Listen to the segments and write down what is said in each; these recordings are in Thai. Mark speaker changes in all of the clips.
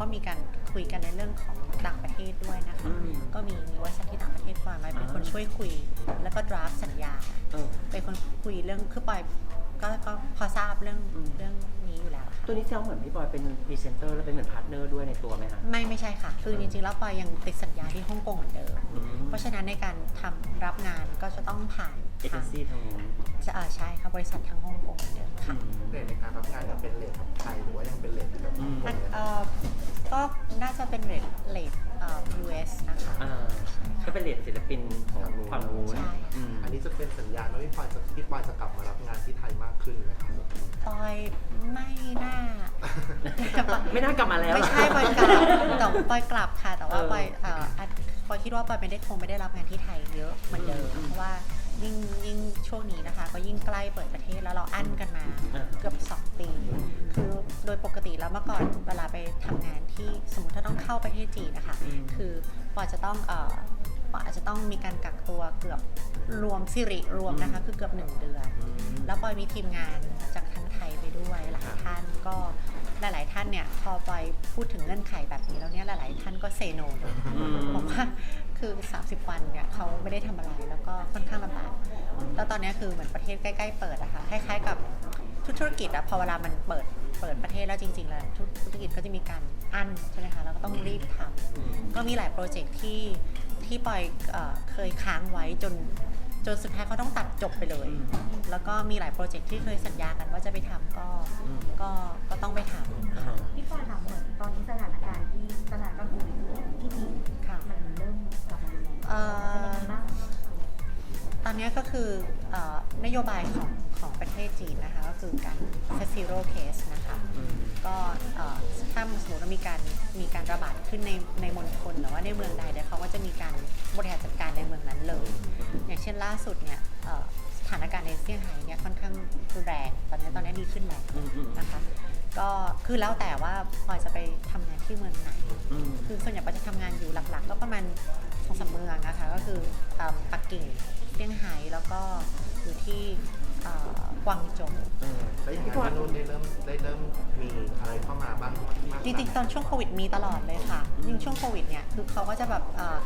Speaker 1: ก็เราก็มีการคุยกันในเรื่องของต่างประเทศด้วยนะคะ
Speaker 2: อืม
Speaker 1: ก็มีมีบริษัทที่ต่างประเทศปอยมาเป็นคน
Speaker 2: อ่า
Speaker 1: ช่วยคุย แล้วก็ดราฟสัญญา
Speaker 2: เออ
Speaker 1: เป็นคนคุยเรื่องคือปอยก็ก็พอทราบเรื่อง
Speaker 2: อืม
Speaker 1: เรื่องนี้อยู่แล้วค่ะ
Speaker 2: ตัวนี้แซวเหมือนพี่บอยเป็นพรีเซนเตอร์แล้วเป็นเหมือนพาร์ทเนอร์ด้วยในตัวไหมคะ
Speaker 1: ไม่ไม่ใช่ค่ะ คือจริงๆแล้วปอยยังติดสัญญาที่ฮ่องกงเหมือนเดิม
Speaker 2: อืม
Speaker 1: เพราะฉะนั้นในการทำรับงานก็จะต้องผ่าน
Speaker 2: เอเจ
Speaker 1: ทานง
Speaker 2: ซี่ทางนู้น
Speaker 1: จะเอ่อใช่ค่ะบริษัททางฮ่องกงเหมือนเดิมค่ะ
Speaker 2: อืม
Speaker 3: เรทในการรับงานยังเป็นเรทแบบไทยหรือว่ายังเป็นเรทแบบ
Speaker 2: อืม
Speaker 1: อันเอ่อก็น่าจะ เป็นเรทเลทเอ่อ US นะคะ
Speaker 2: อ่าก็เป็นเลดศิลปินของฝั่งนู้น
Speaker 1: ใช่
Speaker 2: อืม
Speaker 3: อันนี้จะเป็นสัญญาณว่าพี่ปอยจะพี่ปอยจะกลับมารับงานที่ไทยมากขึ้นไหมครับ
Speaker 1: ปอยไม่น่า
Speaker 2: ไม่น่ากลับมาแล้ว
Speaker 1: ไม่
Speaker 2: เหรอ
Speaker 1: ใช่ปอยกลับแต่ปอยกลับค่ะ แต่ว่า
Speaker 2: เออ
Speaker 1: ปอยเอ่ออันปอยคิดว่าปอยไม่ได้คงไม่ได้รับงานที่ไทยเยอะเหมือนเดิม
Speaker 2: อืม
Speaker 1: เพราะว่ายิ่งยิ่งช่วงนี้นะคะ ก็ยิ่งใกล้เปิดประเทศแล้วเราอั้นกันมา
Speaker 2: อ่า
Speaker 1: เกือบสองปีคือโดยปกติแล้วเมื่อก่อนเวลาไปทำงานที่สมมติถ้าต้องเข้าประเทศจีนนะคะ
Speaker 2: อืม
Speaker 1: คือปอยจะต้องเอ่อปอยอาจจะต้องมีการกักตัวเกือบรวมสิริรวมนะคะ คือเกือบหนึ่งเดือน
Speaker 2: อืม
Speaker 1: แล้วปอยมีทีมงานจากทางไทยไปด้วยหลายท่านก็หลาย ๆ ท่านเนี่ยพอปอยพูดถึงเงื่อนไขแบบนี้แล้วเนี่ยหลาย ๆ ท่านก็เซโน
Speaker 2: อืม
Speaker 1: บอกว่าคือ 30 วันเนี่ยเขาไม่ได้ทำอะไรแล้วก็ค่อนข้างลำบากแล้วตอนนี้คือเหมือนประเทศใกล้ ๆ เปิดอะค่ะคล้าย ๆ กับทุกธุรกิจอะพอเวลามันเปิด เปิดประเทศแล้วจริง ๆ แล้วทุกธุรกิจก็จะมีการอั้นใช่ไหมคะแล้วก็ต้องรีบทำ
Speaker 2: อืม
Speaker 1: ก็มีหลายโปรเจกต์ที่ที่ปอยเอ่อเคยค้างไว้จนจนสุดท้ายเขาต้องตัดจบไปเลย
Speaker 2: อืม
Speaker 1: แล้วก็มีหลายโปรเจกต์ที่เคยสัญญากันว่าจะไปทำก็
Speaker 2: อืม
Speaker 1: ก็ก็ต้องไปท
Speaker 2: อ่า
Speaker 4: พี่ปอยถามเหมือนตอนนี้สถานการณ์ที่สถานการณ์โควิดที่จีนำ
Speaker 1: ค่ะ
Speaker 4: มันเริ่มกลับมารุนแรง
Speaker 1: เอ่
Speaker 4: เป็นยัง
Speaker 1: อ
Speaker 4: ไงบ้าง
Speaker 1: ตอนนี้ก็คือเอ่อนโยบายของของประเทศจีนนะคะก็คือการ set zero case นะคะ
Speaker 2: อืม
Speaker 1: ก็เอ่อถ้าสมมติว่ามีการมีการระบาดขึ้นในในมณฑลหรือว่าในเมืองใดเนี่ยเขาก็จะมีการบริหารจัดการในเมืองนั้นเลย อย่างเช่นล่าสุดเนี่ยเอ่อสถานการณ์ในเซี่ยงไฮ้เนี่ยค่อนข้างรุนแรงตอนนี้ตอนนี้ดีขึ้นแล้ว
Speaker 2: อืมอืม
Speaker 1: นะคะก็คือแล้วแต่ว่าพลอยจะไปทำงานที่เมืองไหน
Speaker 2: อืม
Speaker 1: คือส่วนใหญ่ปอยจะทำงานอยู่หลักๆ ก็ประมาณสองสามเมืองนะคะก็คือเอิ่มปักกิ่งเซี่ยงไฮ้แล้วก็อยู่ที่เอ่อกวางโจว
Speaker 2: เออ
Speaker 3: แล้วอย่าง
Speaker 2: พี่
Speaker 3: นี้
Speaker 2: บอย
Speaker 3: ที่นู่นได้เริ่มได้เริ่มมีอะไรเข้ามาบ้างมาก
Speaker 1: จริงๆ ตอนช่วงโควิดมีตลอดเลยค่ะยิ่งช่วงโควิดเนี่ยคือเขาก็จะแบบเอ่อ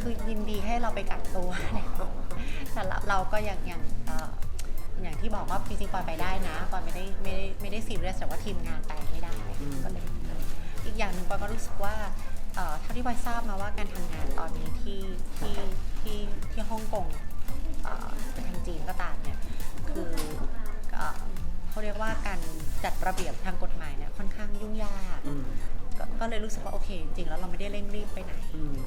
Speaker 1: คือยินดีให้เราไปกักตัว แต่เราเราก็ยังยังเอ่ออย่างที่บอกว่าจริงๆปอยไปได้นะปอยไม่ได้ไม่ได้ไม่ได้ซีเรียสแต่ว่าทีมงานไปไม่ได้
Speaker 2: อืม
Speaker 1: ก็เลยอีกอย่างหนึ่งปอยก็รู้สึกว่าเอ่อเท่าที่ปอยทราบมาว่าการทำงานตอนนี้ที่ที่ที่ที่ฮ่องกงเอ่อไปทาง จีนก็ตามเนี่ยคือเอ่อเขาเรียกว่าการจัดระเบียบทางกฎหมายเนี่ยค่อนข้างยุ่งยาก
Speaker 2: อืม
Speaker 1: กก็เลยรู้สึกว่าโอเค จริงๆแล้วเราไม่ได้เร่งรีบไปไหน
Speaker 2: อืม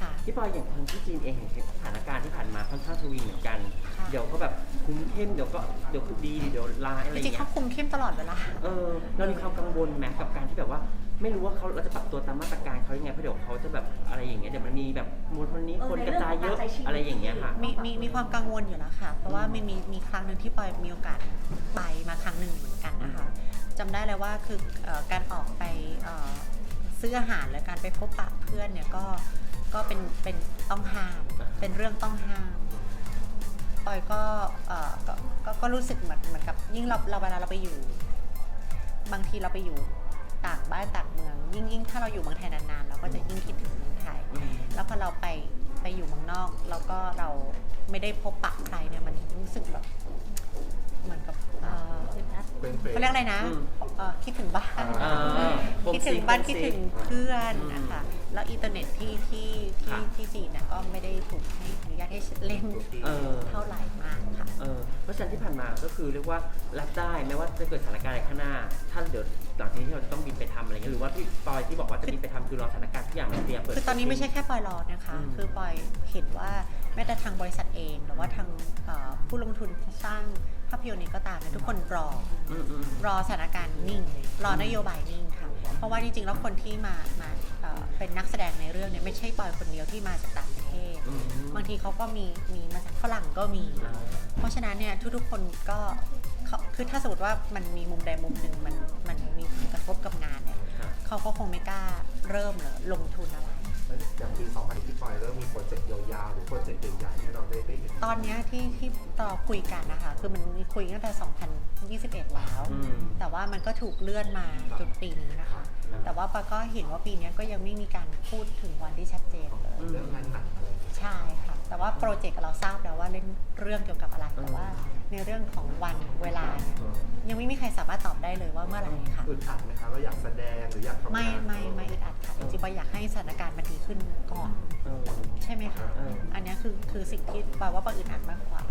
Speaker 1: ค่ะ
Speaker 2: พี่บอยอย่างทางที่จีนเองเห็นสถานการณ์ที่ผ่านมาค่อนข้างทวีเหมือนกัน
Speaker 1: ค่ะ
Speaker 2: เดี๋ยวก็แบบคุมเข้มเดี๋ยวก็เดี๋ยวดีเดี๋ยวร้ายอะไร
Speaker 1: จ
Speaker 2: อย่าง
Speaker 1: ริงๆ
Speaker 2: เงี้
Speaker 1: เขา
Speaker 2: ย
Speaker 1: คุมเข้มตลอดเวลา
Speaker 2: เออเรามีความกังวลไหมกับการที่แบบว่า ไม่รู้ว่าเขาเราจะปรับตัวตามมาตรการเขายังไงเพราะเดี๋ยวเขาจะแบบ อะไรอย่างเงี้ยเดี๋ยวมันมีแบบมวลชนนี้คนกระจายเยอะอะไรอย่างเงี้ยค่ะ
Speaker 1: มีมีมีความกังวลอยู่แล้วค่ะ เพราะว่ามีมีมีครั้งหนึ่งที่ปอยมีโอกาสไปมาครั้งหนึ่งเหมือนกันนะคะจำได้เลยว่าคือเอ่อการออกไปเอ่อซื้ออาหารหรือการไปพบปะเพื่อนเนี่ยก็ก็เป็นเป็นต้องห้าม
Speaker 2: อ่า
Speaker 1: เป็นเรื่องต้องห้าม ปอยก็เอ่อก็ก็ก็รู้สึกเหมือนเหมือนกับยิ่งเราเราเวลาเราไปอยู่ บางทีเราไปอยู่ต่างบ้านต่างเมือง ยิ่งยิ่งถ้าเราอยู่เมืองไทยนานๆเรา ก็จะยิ่งคิดถึงเมืองไทย
Speaker 2: อืม
Speaker 1: แล้วพอเราไปไปอยู่เมืองนอก แล้วก็เราไม่ได้พบปะใครเนี่ยมันรู้สึกแบบเหมือนกับเอ่อ
Speaker 3: เป็นเฟร
Speaker 1: เขาเรียกอะไรนะ
Speaker 2: อืม
Speaker 1: เอ่อคิดถึงบ้าน
Speaker 2: อ่า
Speaker 1: คิดถึงบ้านคิดถึงเพื่อน
Speaker 2: อืม
Speaker 1: นะคะแล้วอินเทอร์เน็ตที่ที่ที่
Speaker 2: ค่ะ
Speaker 1: ที่จีนเนี่ยก็ไม่ได้ถูกให้อนุญาตให้เล่น
Speaker 2: เออ
Speaker 1: เท่าไหร่มากค่ะ
Speaker 2: เออเพราะฉะนั้นที่ผ่านมาก็คือเรียกว่ารับได้ไม่ว่าจะเกิดสถานการณ์อะไรข้างหน้าถ้าเดี๋ยว หลังจากนี้ที่เราจะต้องบินไปทำอะไรเงี้ยหรือว่าพี่ปอยที่บอกว่าจะบินไปทำคือรอสถานการณ์ทุกอย่างมันเตรียมเปิด
Speaker 1: คือตอนนี้ไม่ใช่แค่ปอยรอนะคะ
Speaker 2: อืม
Speaker 1: คือปอยเห็นว่าแม้แต่ทางบริษัทเองหรือว่าทางเอ่อผู้ลงทุนที่สร้างภาพยนตร์นี้ก็ตามเนี่ยทุกคนรอ
Speaker 2: อืมอืม
Speaker 1: รอสถานการณ์นิ่ง รอนโยบายนิ่งค่ะ เพราะว่าจริงๆ แล้วคนที่มามาเอ่อเป็นนักแสดงในเรื่องเนี่ยไม่ใช่ปอยคนเดียวที่มาจากต่างประเทศ
Speaker 2: อืม
Speaker 1: บางทีเขาก็มีมีมาจากฝรั่งก็มี
Speaker 2: อ่า
Speaker 1: เพราะฉะนั้นเนี่ยทุกๆ คนก็เขาคือถ้าสมมติว่ามันมีมุมใดมุมหนึ่งมันมัน ก็คงไม่กล้าเริ่มหรือลงทุนอะไร
Speaker 3: อย่างปี2000ที่ปอยเริ่มมีโปรเจกต์ยาวๆหรือโปรเจกต์ใหญ่ๆให้เราได้ได้เห็น
Speaker 1: ตอนเนี้ยที่ที่ต่อคุยกันนะคะ คือมันมีคุยตั้งแต่ 2021 แล้ว
Speaker 2: อืม
Speaker 1: แต่ว่ามันก็ถูกเลื่อนมาจนปีนี้นะคะ แต่ว่าปาก็เห็นว่าปีเนี้ยก็ยังไม่มีการพูดถึงวันที่ชัดเจนเลย
Speaker 3: เรื่องงานหนักอะไรอย่างเงี้ย
Speaker 1: ใช่ค่ะ แต่ว่าโปรเจกต์เราทราบแล้วว่าเล่นเรื่องเกี่ยวกับอะไรแต่ว่า ในเรื่องของวันเวลาเนี่ยยังไม่มีใครสามารถตอบได้เลยว่าเมื่อไหร่ค่ะ
Speaker 3: อึดอัดไหมคะเราอยากแสดงหรืออยากทำงาน
Speaker 1: ไม่ไม่ไม่อึดอัดค่ะจริงๆปาอยากให้สถานการณ์มันดีขึ้นก่อน
Speaker 2: เออ
Speaker 1: ใช่ไหมคะ
Speaker 2: เออ
Speaker 1: อันเนี้ยคือคือสิ่งที่ปาว่าปาอึดอัดมากกว่า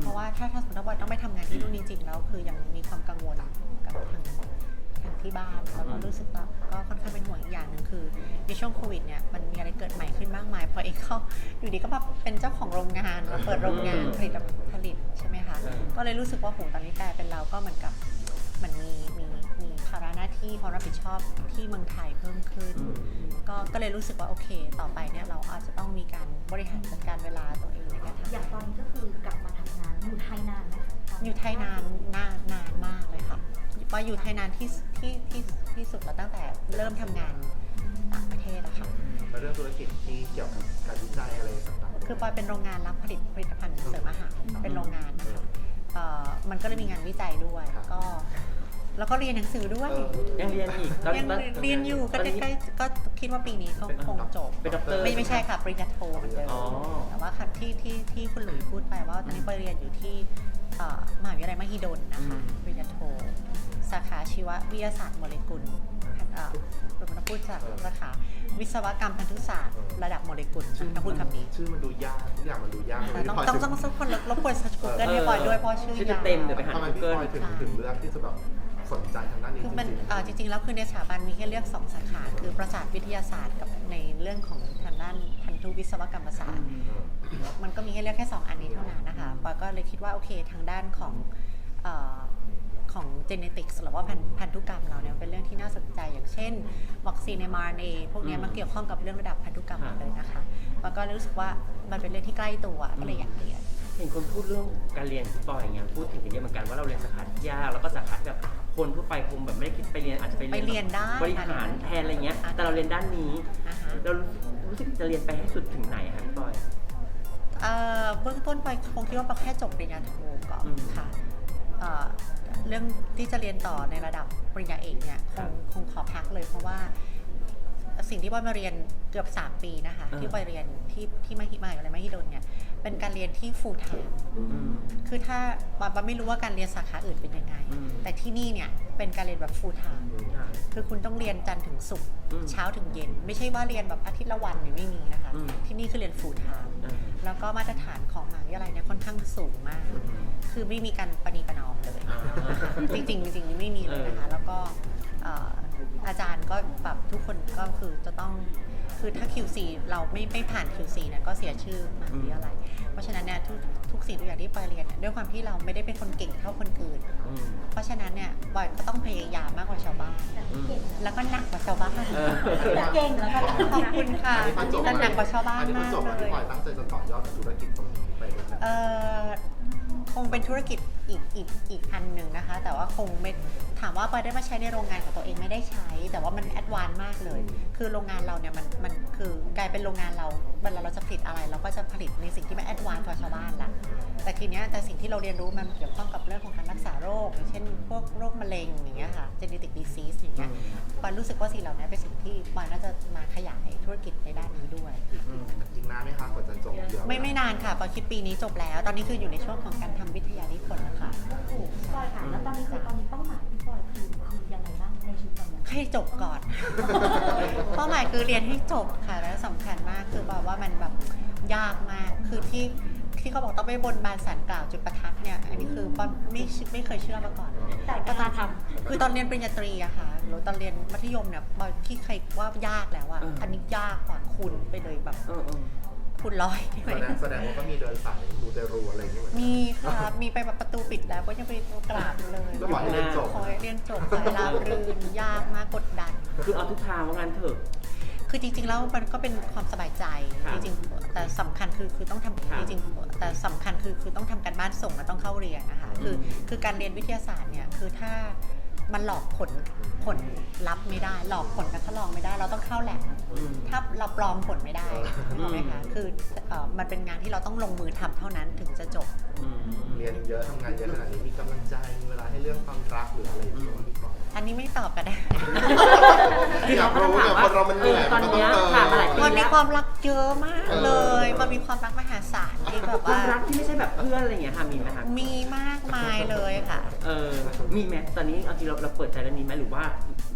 Speaker 1: เพราะว่าถ้าถ้าสมมติว่าต้องไปทำงานที่นู่นจริงๆแล้วคือยังมีความกังวลกับทาง ทางที่บ้านแล้วก็รู้สึกว่าก็ค่อนข้างเป็นห่วงอีกอย่างหนึ่งคือ ในช่วงโควิดเนี่ยมันมีอะไรเกิดใหม่ขึ้นมากมายพอเองเขาอยู่ดีก็มาเป็นเจ้าของโรงงานมาเปิดโรงงานผลิตผลิตใช่ไหมคะ
Speaker 2: อืม
Speaker 1: ก็เลยรู้สึกว่าโหตอนนี้กลายเป็นเราก็เหมือนกับเหมันมีมีมีภาระหน้าที่ความรับผิดชอบที่เมืองไทยเพิ่มขึ้น
Speaker 2: อืม
Speaker 1: ก็ก็เลยรู้สึกว่าโอเค ต่อไปเนี่ยเราอาจจะต้องมีการบริหารจัดการเวลาตัวเองในการทำ
Speaker 4: อย่างตอนนี้ก็คือกลับมาทำงานอยู่ไทยนานไหมคะต
Speaker 1: อยู่ไทยนานนานนานมากเลยค่ะ ว่าอยู่ไทยนานที่ที่ที่ที่สุดแล้วตั้งแต่เริ่มทำงานต่างประเทศอะค่ะ
Speaker 3: แล้วเรื่องธุรกิจที่เกี่ยวกับการวิจัยอะไรต่างๆ
Speaker 1: คือปอยเป็นโรงงานรับผลิตผลิตภัณฑ์เสริมอาหารเป็นโรงงานนะคะเอ่อมันก็เลยมีงานวิจัยด้วย
Speaker 3: ครับ
Speaker 1: ก็ แล้วก็เรียนหนังสือด้วย
Speaker 3: เออ
Speaker 2: ยังเรียนอีกตอน
Speaker 1: ยัง
Speaker 2: ตอน
Speaker 1: เรียนอยู่ก็
Speaker 2: ตนนี้
Speaker 1: ใกล้ๆก็คิดว่าปีนี้ก็คงจบ
Speaker 2: เป็นด็อกเตอร์
Speaker 1: ไม่ไม่ใช่ค่ะปริญญาโทเหมือนเดิม
Speaker 2: อ๋อ
Speaker 1: แต่ว่าค่ะที่ที่ที่คุณหลุยพูดไปว่าตอนนี้ไปเรียนอยู่ที่เอ่อมหาวิทยาลัยมหิดลนะคะ
Speaker 2: อืม
Speaker 1: ปริญญาโท สาขาชีววิทยาศาสตร์โมเลกุลเอ่อเป็นนักพูดจากสาขาวิศวกรรมพันธุศาสตร์ระดับโมเลกุล
Speaker 3: ชื่อ
Speaker 1: นักพูดคำนี้
Speaker 3: ชื่อมันดูยากทุกอย่างมันดูยาก
Speaker 1: แต่ต้อง
Speaker 3: พี่พลย
Speaker 1: ต้องต้องต้องคนรบกวนสักกูเกิลให้ปอยด้วยเพราะชื่อ
Speaker 2: ชื่อยา
Speaker 1: ว
Speaker 2: เต็มเดี๋ยวไปหา
Speaker 3: ทำไมพี่
Speaker 2: Google
Speaker 3: พลอยถึงถึงเลือกที่จะแบบสนใจทางด้านนี้
Speaker 1: คือ
Speaker 3: จ
Speaker 1: มัน
Speaker 3: ริง
Speaker 1: เอ่อจริงๆแล้วคือในสถาบันมีให้เลือกสองสาขาคือประสาทวิทยาศาสตร์กับในเรื่องของทางด้านพันธุวิศวกรรมศาสตร์มันก็มีให้เลือกแค่2อันนี้เท่านั้นนะคะปอยก็เลยคิดว่าโอเคทางด้านของ เออของ genetics หรือว่าพันพันธุกรรมเราเนี่ยเป็นเรื่องที่น่าสนใจ อย่างเช่น วัคซีนใน mRNA พวกเนี้ย
Speaker 2: อืม
Speaker 1: มันเกี่ยวข้องกับเรื่องระดับพันธุกรรมหม
Speaker 2: ค่ะ
Speaker 1: ดเลยนะคะปอยก็รู้สึกว่ามันเป็นเรื่องที่ใกล้ตัวก็เลยอยากเรียน
Speaker 2: เห็นคนพูดเรื่องการเรียนพี่ปอยอย่างเงี้ยพูดถึงกันเยอะเหมือนกันว่าเราเรียนสาขาที่ยากแล้วก็สาขาที่แบบคนทั่วไปคงแบบไม่ได้คิดไปเรียนอาจจะไป
Speaker 1: ไปเรียนได้
Speaker 2: บริหารแทนอะไรเงี้ย
Speaker 1: อ่า
Speaker 2: แต่เราเรียนด้านนี้
Speaker 1: อ่าฮะ
Speaker 2: เรารู้สึกจะเรียนไปให้สุดถึงไหนคะพี่ปอย
Speaker 1: เอ่อเบื้องต้นไปคงคิดว่าปอยแค่จบปริญญาโทก่อน
Speaker 2: อืม
Speaker 1: ค่ะ เอ่อเรื่องที่จะเรียนต่อในระดับปริญญาเอกเนี่ยค
Speaker 2: ครั
Speaker 1: ง
Speaker 2: บ
Speaker 1: คงขอพักเลยเพราะว่า สิ่งที่ปอยมาเรียนเกือบ 3 ปีนะคะ
Speaker 2: อ่า
Speaker 1: ที่ปอยเรียนที่ที่มหิมาอยู่ในมหิดลเนี่ยเป็นการเรียนที่ full time
Speaker 2: อืม
Speaker 1: คือถ้าปอยปอยไม่รู้ว่าการเรียนสาขาอื่นเป็นยังไง
Speaker 2: อืม
Speaker 1: แต่ที่นี่เนี่ย เป็นการเรียนแบบ full time
Speaker 2: ค่ะ
Speaker 1: คือคุณต้องเรียนจันทร์ถึงศุกร์
Speaker 2: อืม
Speaker 1: เช้าถึงเย็น ไม่ใช่ว่าเรียนแบบอาทิตย์ละวันเนี่ยไม่มีนะคะ
Speaker 2: อืม
Speaker 1: ที่นี่คือเรียน full time
Speaker 2: อ่า
Speaker 1: แล้วก็มาตรฐานของมหาวิทยาลัยเนี่ยค่อนข้างสูงมาก
Speaker 2: อืม
Speaker 1: คือไม่มีการประนีประนอมเลย
Speaker 2: อ่า
Speaker 1: จริงๆจริงๆไม่มีเลยนะคะ แล้วก็เอ่อ อาจารย์ก็แบบทุกคนก็คือจะต้องคือถ้า QC เราไม่ไม่ผ่าน QC เนี่ยก็เสียชื่อมหาวิทยาลัยเพราะฉะนั้นเนี่ยทุกทุกสิ่งทุกอย่างที่ปอยเรียนเนี่ยด้วยความที่เราไม่ได้เป็นคนเก่งเท่าคนอื่น
Speaker 2: อืม
Speaker 1: เพราะฉะนั้นเนี่ยปอยก็ต้องพยายามมากกว่าชาวบ้าน
Speaker 4: แต่ที่เก่ง
Speaker 1: แล้วก็หนักกว่าชาวบ้าน
Speaker 2: เออ
Speaker 4: แต่เก่งแล้วก็
Speaker 1: ขอบคุณค่ะ
Speaker 3: อันนี้พอจบ
Speaker 1: แต่หนักกว่าชาวบ้าน
Speaker 3: อันนี้พอ
Speaker 1: มาก
Speaker 3: จบแล้ว
Speaker 1: เล
Speaker 3: พี่
Speaker 1: ย
Speaker 3: พลอยตั้งใจจะต่อยอดธุรกิจตรงนี้ไปด้วยนะ
Speaker 1: เอ่อคงเป็นธุรกิจอีกอีกอีกอันหนึ่งนะคะ แต่ว่าคงไม่ ถามว่าปอยได้มาใช้ในโรงงานของตัวเองไม่ได้ใช้ แต่ว่ามันแอดวานมากเลย คือโรงงานเราเนี่ยมันมันคือกลายเป็นโรงงานเราเวลาเราจะผลิตอะไร เราก็จะผลิตในสิ่งที่มันแอดวานซ์กว่าชาวบ้านละแต่ทีเนี้ยแต่สิ่งที่เราเรียนรู้มันเกี่ยวข้องกับเรื่องของการรักษาโรคอย่างเช่นพวกโรคมะเร็งอย่างเงี้ยค่ะ genetic disease อย่างเงี้ยปอยรู้สึกว่าสิ่งเหล่านี้เป็นสิ่งที่ปอยน่าจะมาขยายธุรกิจในด้านนี้ด้วย
Speaker 2: อืม
Speaker 3: อีกนานไหมคะกว่าจะจบเดี๋ยว
Speaker 1: ไม่ไม่นานค่ะปอยคิดปีนี้จบแล้ว ตอนนี้คืออยู่ในช่วงของการทำวิทยานิพนธ์นะคะ
Speaker 4: ถูกพี่ปอยค่ะแล้วตอนนี้คือตอนนี้ป ให้
Speaker 1: จบก่อน เป้าหมายคือเรียนให้จบค่ะ แล้วสำคัญมากคือแบบว่ามันแบบยากมาก คือที่ที่เขาบอกต้องไปบนบานสารกล่าวจุดประทัดเนี่ย อันนี้คือปอยไม่ไม่เคยเชื่อมาก่อน
Speaker 4: แต่
Speaker 1: ก็
Speaker 4: การ
Speaker 1: ตามทำคือตอนเรียนปริญญาตรีอะค่ะ หรือตอนเรียนมัธยมเนี่ยปอยที่ใครว่ายากแล้วอะ
Speaker 2: อืม
Speaker 1: อันนี้ยากกว่าคุณไปเลยแบบ
Speaker 2: เออเออ
Speaker 1: คุณร้อยได้ไหม
Speaker 3: แสดงแสดงว่าก็มีเดินสายมูเตรูอะไรอย่างเงี้ยเหมือนกัน
Speaker 1: มีค่ะ มีไปแบบประตูปิดแล้วก็ยังไปกราบอยู่เลย
Speaker 3: ก็ขอให้เรียนจบ
Speaker 1: ขอให้เรียนจบขอให้ราบรื่นยากมากกดดัน
Speaker 2: คือเอาทุกทางว่างั้นเถอะ
Speaker 1: คือจริงๆแล้วมันก็เป็นความสบายใจ
Speaker 2: ครับ
Speaker 1: จริงๆแต่สำคัญคือคือต้องทำ
Speaker 2: ครับ
Speaker 1: จริงๆแต่สำคัญคือคือต้องทำการบ้านส่งและต้องเข้าเรียนนะคะคือคือการเรียนวิทยาศาสตร์เนี่ยคือถ้า มันหลอกผลผลลัพธ์ไม่ได้ หลอกผลการทดลองไม่ได้ เราต้องเข้าแลบ
Speaker 2: อืม
Speaker 1: ถ้าเราปลอมผลไม่ได้
Speaker 2: อืม
Speaker 1: ถูกไหมคะคือเอ่อมันเป็นงานที่เราต้องลงมือทำเท่านั้นถึงจะจบ
Speaker 2: อืม
Speaker 3: เรียนเยอะทำงานเยอะขนาดนี้มีกำลังใจมีเวลาให้เรื่องความรักหรืออะไรอย่างเงี้ยพี่ปอย
Speaker 1: อันนี้ไม่ตอบก็ได้
Speaker 3: อยากรู้ไงคนเรามันเหนื่อย
Speaker 2: ตอนเนี้ย
Speaker 3: มันก็ต้องเติม
Speaker 2: ผ่านมาหลายปี
Speaker 1: มันมี
Speaker 2: แล้ว
Speaker 1: ความรักเยอะมาก
Speaker 3: เออ
Speaker 1: เลย มันมีความรักมหาศาลที่แบบ
Speaker 2: ควา
Speaker 1: ว่า
Speaker 2: มรักที่ไม่ใช่แบบเพื่อนอะไรอย่างเงี้ยค่ะมีไหมคะ
Speaker 1: มีมากมายเลยค่ะ
Speaker 2: เออมีไหมตอนนี้เอาจริงเราเราเปิดใจเรื่องนี้ไหมหรือว่า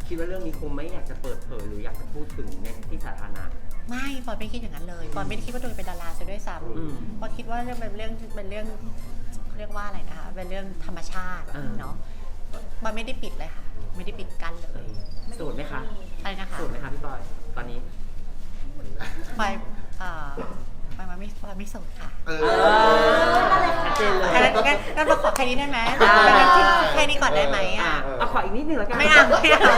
Speaker 2: คิดว่าเรื่องนี้คงไม่อยากจะเปิดเผยหรืออยากจะพูดถึงในที่สาธารณะ
Speaker 1: ไม่ปอยไม่คิดอย่างนั้นเลยปอยไม่ได้คิดว่าตัวเองเป็นดาราซะด้วยซ้
Speaker 2: อืมำ
Speaker 1: ปอยคิดว่าเรื่องเป็นเรื่องเป็นเรื่องเรียกว่าอะไรนะคะเป็นเรื่องธรรมชาติ
Speaker 2: อ่า
Speaker 1: เนาะปอยไม่ได้ปิดเลยค่ะ ไม่ได้ปิดกั้นเลย
Speaker 2: โสดไหมคะ
Speaker 1: อะไรนะคะ
Speaker 2: โสดไหมคะพี่บอยตอนนี้
Speaker 1: ปอยเอ่อปอยไม่ปอยไม่โสดค่ะ
Speaker 3: เอ
Speaker 2: เอ
Speaker 3: อ
Speaker 2: อชัดเจนเลย
Speaker 1: งั้นงั้นงั้นเราขอแค่นี้ได้ไหม
Speaker 2: ได้
Speaker 1: งั้นที่แค่นี้ก่อนได้ไหม
Speaker 2: อะ
Speaker 1: อะ
Speaker 2: เอาขออีกนิดนึงแล้วกัน
Speaker 1: ไม่เอาไม่เอา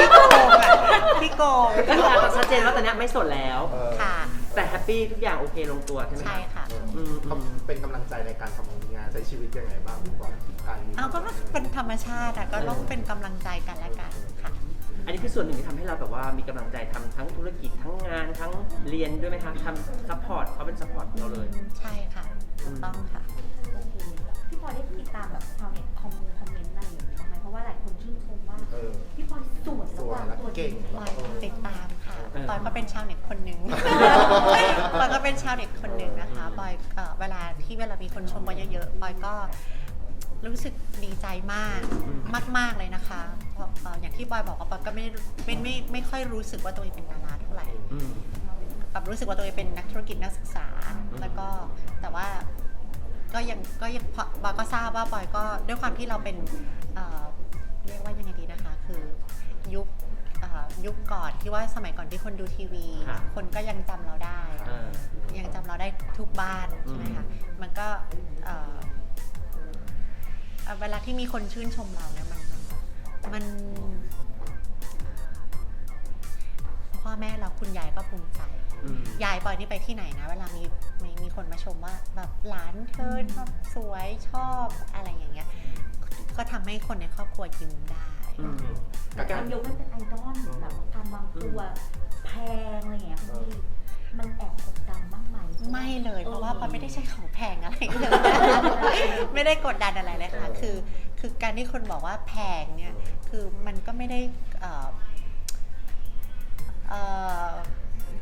Speaker 1: พี่โกงอะพี่โกง
Speaker 2: ก็คืออาจจะชัดเจนว่าตอนเนี้ยไม่โสดแล้ว
Speaker 3: เออ
Speaker 1: ค่ะ
Speaker 2: แต่แฮปปี้ทุกอย่างโอเคลงตัวใช่ไหม
Speaker 1: ใช่ค่ะ
Speaker 2: อืมอืม
Speaker 3: เป็นกำลังใจในการทำงานใช้ชีวิตยังไงบ้างพี่ปอยการมี
Speaker 1: เอาก็เป็นธรรมชาติอะก็ต้องเป็นกำลังใจกันและกันค่ะ
Speaker 2: อันนี้คือส่วนหนึ่งที่ทำให้เราแบบว่ามีกำลังใจทำทั้งธุรกิจทั้งงานทั้งเรียนด้วยไหมคะทำซัพพอร์ตเขาเป็นซัพพอร์ตเราเลย
Speaker 1: ใช่ค่ะถูกต้องค่ะ
Speaker 4: โอเคพี่พลอยได้ติดตามแบบชาวเน็ตคอมเมนต์คอมเมนต์อะไรอย่างเงี้ยบ้างไหมเพราะว่าหลายคนชื่นชมว่า
Speaker 3: เออ
Speaker 4: พี่พลอยสวย
Speaker 3: ส
Speaker 4: แล้ว
Speaker 3: วย
Speaker 4: ก็
Speaker 3: และ
Speaker 4: ตัวจ
Speaker 3: เก่
Speaker 4: ริ
Speaker 3: ง
Speaker 4: ง
Speaker 1: ปอยติดตามค่ะ
Speaker 2: เออ
Speaker 1: ปอยก็เป็นชาวเน็ตคนหนึ่งปอยก็เป็นชาวเน็ตคนหนึ่งนะคะปอยเอ่อเวลาที่เวลามีคนชมปอยเยอะๆปอยก็รู้สึกดีใจมากมาก ๆเลยนะคะเพราะเอ่ออย่างที่ปอยบอกว่าปอยก็ไม่ได้ไม่ไม่ไม่ค่อยรู้สึกว่าตัวเองเป็นดาราเท่าไหร่
Speaker 2: อืม
Speaker 1: แบบรู้สึกว่าตัวเองเป็นนักธุรกิจนักศึกษา แล้วก็แต่ว่าก็ยังก็ยังพอบอยก็ทราบว่าบอยก็ด้วยความที่เราเป็นเอ่อเรียกว่ายังไงดีนะคะ คือยุคเอ่อ ยุคก่อนที่ว่าสมัยก่อนที่คนดูทีวี
Speaker 2: ค่ะ
Speaker 1: คนก็ยังจำเราได้
Speaker 2: เออ
Speaker 1: ยังจำเราได้ทุกบ้านใช่ไหมคะมันก็เอ่อเอ่อเวลาที่มีคนชื่นชมเราเนี่ยมันมันมันพ่อแม่เราคุณยายก็ภูมิใจ
Speaker 2: อืม
Speaker 1: ยายปอยนี่ไปที่ไหนนะ เวลามีมีมีคนมาชมว่าแบบหลานเธอชอบสวยชอบอะไรอย่างเงี้ย ก็ทำให้คนในครอบครัวยิ้มได้
Speaker 2: อืม
Speaker 4: แต่การยกให้เป็นไอดอลแบบการวางตัวแพงอะไรอย่างเงี้ยคุณพี่มันแอบกดดันบ้างไหม
Speaker 1: ไม่เลยเพราะว่าปอยไม่ได้ใช้ของแพงอะไรเลยไม่ได้กดดันอะไรเลยค่ะคือ คือการที่คนบอกว่าแพงเนี่ยคือมันก็ไม่ได้เอ่อเอ่อ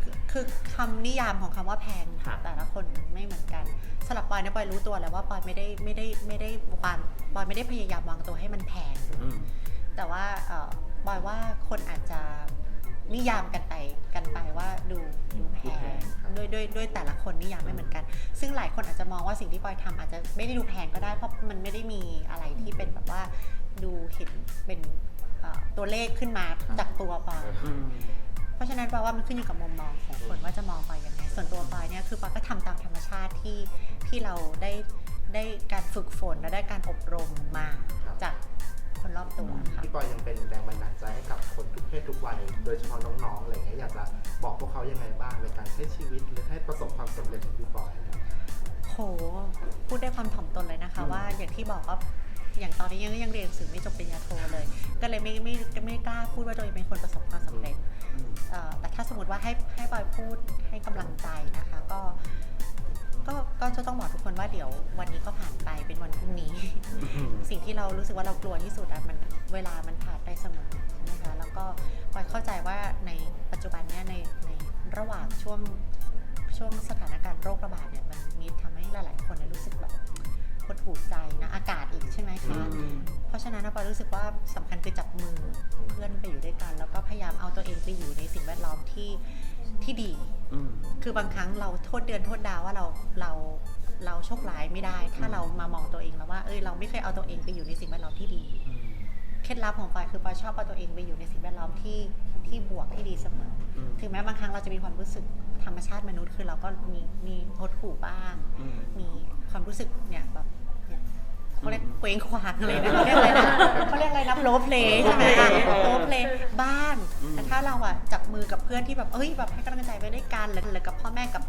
Speaker 1: คือคือคำนิยามของคำว่าแพง
Speaker 2: ค่ะ
Speaker 1: แต่ละคนไม่เหมือนกันสำหรับปอยเนี่ยปอยรู้ตัวแล้วว่าปอยไม่ได้ไม่ได้ไม่ได้วางปอยไม่ได้พยายามวางตัวให้มันแพง
Speaker 2: อืม
Speaker 1: แต่ว่าเอ่อบอยว่าคนอาจจะนิยามกันไปกันไปว่าดูดูแพ
Speaker 2: ดูแพ
Speaker 1: ง
Speaker 2: งครับ
Speaker 1: ด้วยด้วยด้วยแต่ละคนนิยามไม่เหมือนกัน ซึ่งหลายคนอาจจะมองว่าสิ่งที่ปอยทำอาจจะไม่ได้ดูแพงก็ได้เพราะมันไม่ได้มีอะไรที่เป็นแบบว่าดูเห็นเป็นเอ่อตัวเลขขึ้นมาจากตัวปอย
Speaker 2: อืม
Speaker 1: เพราะฉะนั้นแปลว่ามันขึ้นอยู่กับมุมมองของคนว่าจะมองปอยยังไง ส่วนตัวปอยเนี่ยคือปอยก็ทำตามธรรมชาติที่ที่เราได้ได้การฝึกฝนและได้การอบรมมาจากคน รอบตัวค่ะ
Speaker 3: พี่ปอยยังเป็นแรงบันดาลใจให้กับคนทุกเพศทุกวัย โดยเฉพาะน้องๆอะไรอย่างเงี้ยอยากจะบอกพวกเขายังไงบ้างในการใช้ชีวิตหรือให้ประสบความสำเร็จของพี่ปอย
Speaker 1: โห พูดได้ความถ่อมตนเลยนะคะว่าอย่างที่บอกว่าอย่างตอนนี้ยังยังเรียนหนังสือไม่จบปริญญาโทเลย ก็เลยไม่ไม่ไม่กล้าพูดว่าตัวเองเป็นคนประสบความสำเร็จเอ่อแต่ถ้าสมมติว่าให้ให้บอยพูดให้กำลังใจนะคะ ก็ ก็ก็จะต้องบอกทุกคนว่าเดี๋ยววันนี้ก็ผ่านไป ที่เรารู้สึกว่าเรากลัวที่สุดอะมันเวลามันผ่านไปเสมอใช่ไหมคะแล้วก็ปอยเข้าใจว่าในปัจจุบันเนี้ยในในระหว่างช่วงช่วงสถานการณ์โรคระบาดเนี่ยมันมีทำให้หลาย ๆ คนเนี่ยรู้สึกแบบหดหู่ใจนะอากาศอีกใช่ไหมคะ
Speaker 2: อืม
Speaker 1: เพราะฉะนั้นนะปอยรู้สึกว่าสำคัญคือจับมือเพื่อนไปอยู่ด้วยกัน แล้วก็พยายามเอาตัวเองไปอยู่ในสิ่งแวดล้อมที่ที่ดี
Speaker 2: อืม
Speaker 1: คือบางครั้งเราโทษเดือนโทษดาวว่าเราเรา เราโชคร้ายไม่ได้ ถ้าเรามามองตัวเองแล้วว่าเอ้ยเราไม่เคยเอาตัวเองไปอยู่ในสิ่งแวดล้อมที่ดีเคล็ดลับของปอยคือปอยชอบเอาตัวเองไปอยู่ในสิ่งแวดล้อมที่ที่บวกที่ดีเสมออ
Speaker 2: ม
Speaker 1: ถึงแม้บางครั้งเราจะมีความรู้สึกธรรมชาติมนุษย์คือเราก็มีมีหดหู่บ้าง
Speaker 2: อืม
Speaker 1: มีความรู้สึกเนี่ยแบบเนี่ยเขาเรียกเคว้งคว้างอะไรนะเขาเรียกอะไรนะเขาเรียกอะไรนะโรเพลย์ใช่ไหมคะ
Speaker 2: เออ
Speaker 1: โรเพลย์บ้าง
Speaker 2: อืม
Speaker 1: แต่ถ้าเราอะจับมือกับเพื่อนที่แบบเอ้ยแบบให้กำลังใจไปด้วยกันหรือหรือกับพ่อแม่กับ